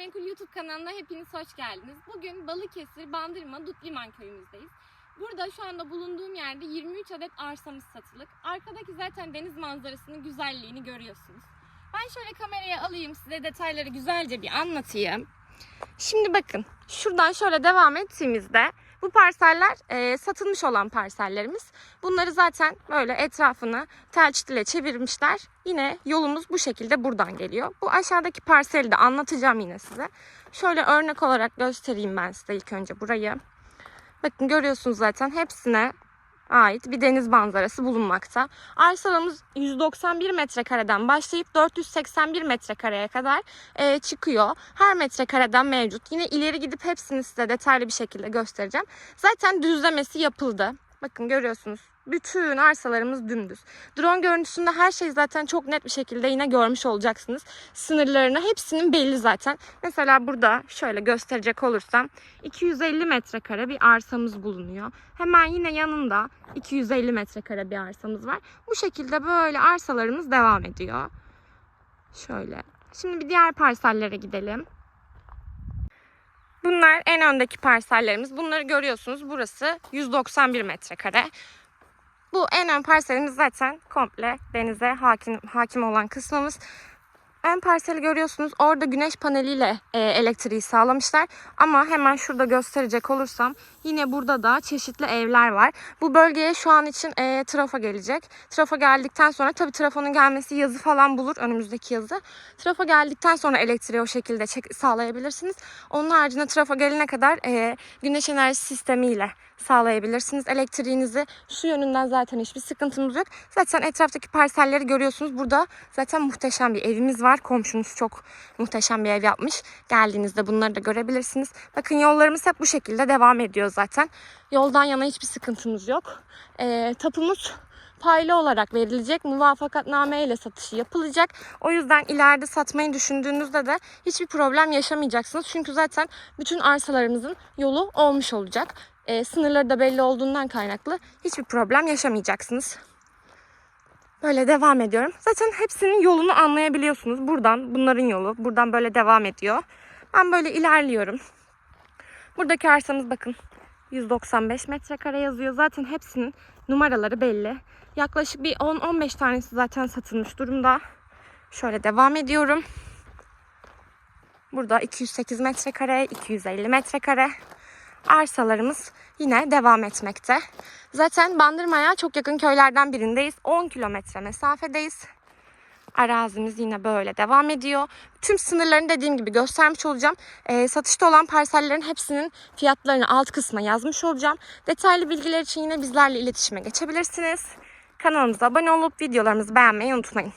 Gayrimenkul YouTube kanalına hepiniz hoş geldiniz. Bugün Balıkesir Bandırma Dutliman köyümüzdeyiz. Burada şu anda bulunduğum yerde 23 adet arsamız satılık. Arkadaki zaten deniz manzarasının güzelliğini görüyorsunuz. Ben şöyle kameraya alayım size detayları güzelce bir anlatayım. Şimdi bakın şuradan şöyle devam ettiğimizde bu parseller e, satılmış olan parsellerimiz. Bunları zaten böyle etrafını telçit ile çevirmişler. Yine yolumuz bu şekilde buradan geliyor. Bu aşağıdaki parseli de anlatacağım yine size. Şöyle örnek olarak göstereyim ben size ilk önce burayı. Bakın görüyorsunuz zaten hepsine ait bir deniz manzarası bulunmakta. Arsalamız 191 metrekareden başlayıp 481 metrekareye kadar e, çıkıyor. Her metrekareden mevcut. Yine ileri gidip hepsini size detaylı bir şekilde göstereceğim. Zaten düzlemesi yapıldı. Bakın görüyorsunuz. Bütün arsalarımız dümdüz. Drone görüntüsünde her şey zaten çok net bir şekilde yine görmüş olacaksınız. Sınırlarını hepsinin belli zaten. Mesela burada şöyle gösterecek olursam 250 metrekare bir arsamız bulunuyor. Hemen yine yanında 250 metrekare bir arsamız var. Bu şekilde böyle arsalarımız devam ediyor. Şöyle. Şimdi bir diğer parsellere gidelim. Bunlar en öndeki parsellerimiz. Bunları görüyorsunuz. Burası 191 metrekare. Bu en ön parselimiz zaten komple denize hakim, hakim olan kısmımız. Ön parseli görüyorsunuz. Orada güneş paneliyle e, elektriği sağlamışlar. Ama hemen şurada gösterecek olursam yine burada da çeşitli evler var. Bu bölgeye şu an için e, trafo gelecek. Trafo geldikten sonra tabii trafonun gelmesi yazı falan bulur önümüzdeki yazı. Trafo geldikten sonra elektriği o şekilde çek, sağlayabilirsiniz. Onun haricinde trafo gelene kadar e, güneş enerji sistemiyle sağlayabilirsiniz. Elektriğinizi şu yönünden zaten hiçbir sıkıntımız yok. Zaten etraftaki parselleri görüyorsunuz. Burada zaten muhteşem bir evimiz var. Komşumuz çok muhteşem bir ev yapmış. Geldiğinizde bunları da görebilirsiniz. Bakın yollarımız hep bu şekilde devam ediyor zaten. Yoldan yana hiçbir sıkıntımız yok. Ee, tapumuz paylı olarak verilecek. Muvafakatname ile satışı yapılacak. O yüzden ileride satmayı düşündüğünüzde de hiçbir problem yaşamayacaksınız. Çünkü zaten bütün arsalarımızın yolu olmuş olacak. Ee, sınırları da belli olduğundan kaynaklı hiçbir problem yaşamayacaksınız. Böyle devam ediyorum. Zaten hepsinin yolunu anlayabiliyorsunuz. Buradan bunların yolu. Buradan böyle devam ediyor. Ben böyle ilerliyorum. Buradaki arsamız bakın 195 metrekare yazıyor. Zaten hepsinin numaraları belli. Yaklaşık bir 10-15 tanesi zaten satılmış durumda. Şöyle devam ediyorum. Burada 208 metrekare, 250 metrekare arsalarımız yine devam etmekte. Zaten Bandırma'ya çok yakın köylerden birindeyiz. 10 kilometre mesafedeyiz. Arazimiz yine böyle devam ediyor. Tüm sınırlarını dediğim gibi göstermiş olacağım. Ee, satışta olan parsellerin hepsinin fiyatlarını alt kısma yazmış olacağım. Detaylı bilgiler için yine bizlerle iletişime geçebilirsiniz. Kanalımıza abone olup videolarımızı beğenmeyi unutmayın.